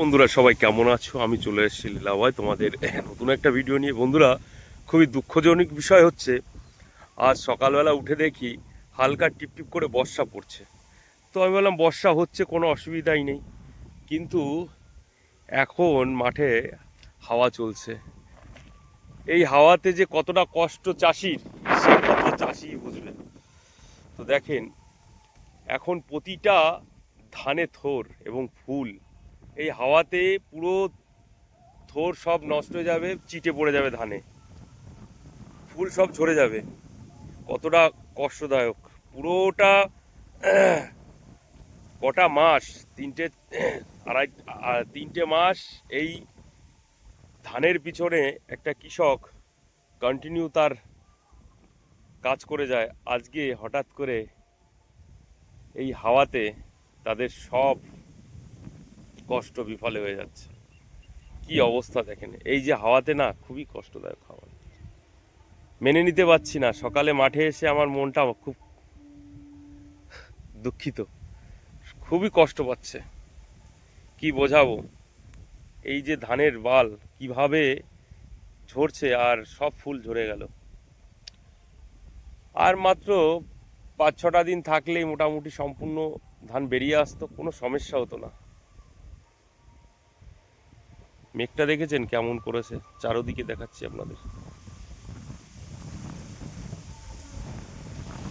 বন্ধুরা, সবাই কেমন আছো? আমি চলে এসেছি লীলাবাই তোমাদের নতুন একটা ভিডিও নিয়ে। বন্ধুরা, খুবই দুঃখজনক বিষয় হচ্ছে, আজ সকালবেলা উঠে দেখি হালকা টিপটিপ করে বর্ষা পড়ছে। তো আমি বললাম, বর্ষা হচ্ছে, কোনো অসুবিধাই নেই। কিন্তু এখন মাঠে হাওয়া চলছে। এই হাওয়াতে যে কতটা কষ্ট চাষির, সে কথা চাষি বুঝবে। তো দেখেন, এখন প্রতিটা ধানে থোর এবং ফুল এই হাওয়াতে পুরো থোর সব নষ্ট হয়ে যাবে, চিটে পড়ে যাবে ধানে। ফুল সব ঝরে যাবে। কতটা কষ্টদায়ক। পুরোটা কটা মাস, তিনটে আড়াই তিনটে মাস এই ধানের পিছনে একটা কৃষক কন্টিনিউ তার কাজ করে যায়। আজকে হঠাৎ করে এই হাওয়াতে তাদের সব কষ্ট বিফলে হয়ে যাচ্ছে। কি অবস্থা দেখেন? এই যে হাওয়াতে না খুবই কষ্টদায়ক হাওয়া। মেনে নিতে পারছি না। সকালে মাঠে এসে আমার মনটা খুব দুঃখিত। খুবই কষ্ট পাচ্ছে। কি বোঝাবো? এই যে ধানের বাল কীভাবে ঝরছে আর সব ফুল ঝরে গেল। আর মাত্র পাঁচ ছটা দিন থাকলেই মোটামুটি সম্পূর্ণ ধান বেরিয়ে আসতো, কোনো সমস্যা হতো না। মেঘটা দেখেছেন? কেমন করেছে? চারোদিকে দেখাচ্ছি আপনাদের।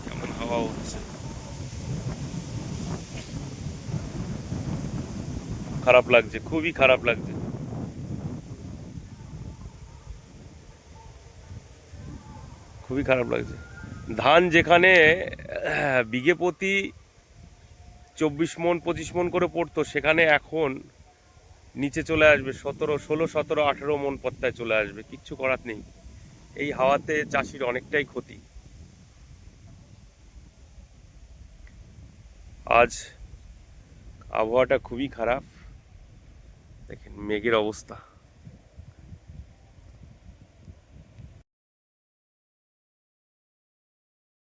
কেমন হাওয়া হচ্ছে। খারাপ লাগছে, খুবই খারাপ লাগছে। খুবই খারাপ লাগছে। ধান যেখানে বিঘে প্রতি চব্বিশ মন, পঁচিশ মন করে পড়তো, সেখানে এখন নিচে চলে আসবে সতেরো, ষোলো, সতেরো, আঠেরো মন পত্তায় চলে আসবে, কিচ্ছু করার নেই। এই হাওয়াতে চাষির অনেকটাই ক্ষতি। আজ আবহাওয়াটা খুবই খারাপ। দেখেন মেঘের অবস্থা।